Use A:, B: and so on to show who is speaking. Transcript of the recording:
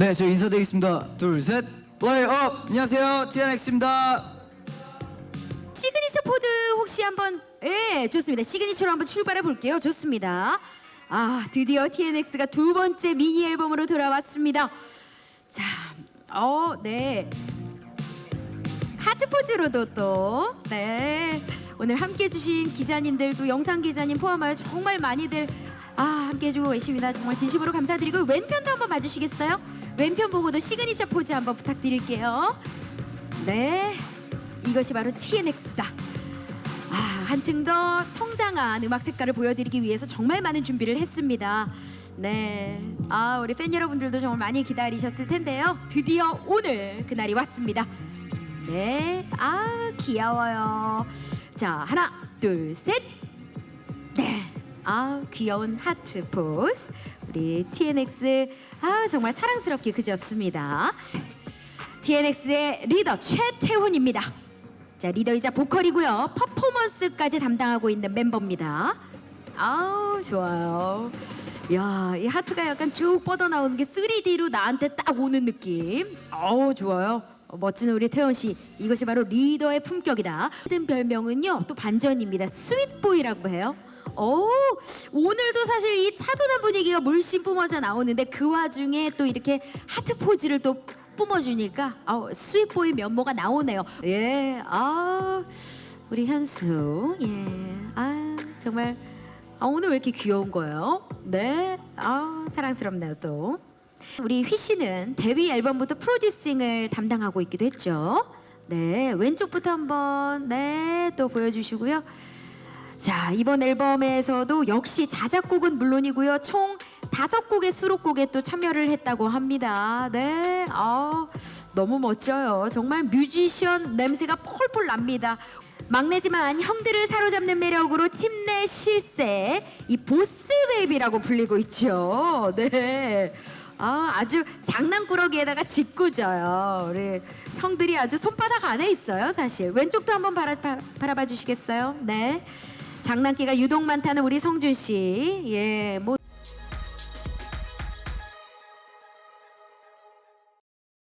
A: 네, 저 인사드리겠습니다. 둘, 셋. 플레이업! 안녕하세요, TNX입니다.
B: 시그니처 포드 혹시 한번 예 좋습니다 시그니처로 한번 출발해 볼게요 좋습니다 아 드디어 TNX가 두 번째 미니 앨범으로 돌아왔습니다 자어네 하트 포즈로도 또 네 오늘 함께 해주신 기자님들도 영상 기자님 포함하여 정말 많이들 아 함께 해 주고 계십니다 정말 진심으로 감사드리고 왼편도 한번 봐주시겠어요 왼편 보고도 시그니처 포즈 한번 부탁드릴게요 네 이것이 바로 TNX다. 아, 한층 더 성장한 음악 색깔을 보여드리기 위해서 정말 많은 준비를 했습니다. 네, 아 우리 팬 여러분들도 정말 많이 기다리셨을 텐데요. 드디어 오늘 그날이 왔습니다. 네, 아 귀여워요. 자, 하나, 둘, 셋. 네, 아 귀여운 하트 포즈. 우리 TNX 아 정말 사랑스럽게 그지없습니다. TNX의 리더 최태훈입니다. 자 리더이자 보컬이고요. 퍼포먼스까지 담당하고 있는 멤버입니다. 아우 좋아요. 야, 이 하트가 약간 쭉 뻗어 나오는 게 3D로 나한테 딱 오는 느낌. 아우 좋아요. 어, 멋진 우리 태연 씨. 이것이 바로 리더의 품격이다. 모든 별명은요. 또 반전입니다. 스윗보이라고 해요. 오, 오늘도 사실 이 차분한 분위기가 물씬 뿜어져 나오는데 그 와중에 또 이렇게 하트 포즈를 또 뿜어주니까 아, 스윗보이 면모가 나오네요. 예, 아 우리 현수, 예, 아 정말 아, 오늘 왜 이렇게 귀여운 거예요? 네, 아 사랑스럽네요 또. 우리 휘 씨는 데뷔 앨범부터 프로듀싱을 담당하고 있기도 했죠. 네, 왼쪽부터 한번 네 또 보여주시고요. 자 이번 앨범에서도 역시 자작곡은 물론이고요 총 다섯 곡의 수록곡에 또 참여를 했다고 합니다. 네, 아 너무 멋져요. 정말 뮤지션 냄새가 폴폴 납니다. 막내지만 형들을 사로잡는 매력으로 팀 내 실세 이 보스 베이비라고 불리고 있죠. 네. 아, 아주 장난꾸러기에다가 짓궂어요. 우리 형들이 아주 손바닥 안에 있어요, 사실. 왼쪽도 한번 바라, 바, 바라봐 주시겠어요? 네. 장난기가 유독 많다는 우리 성준 씨. 예, 뭐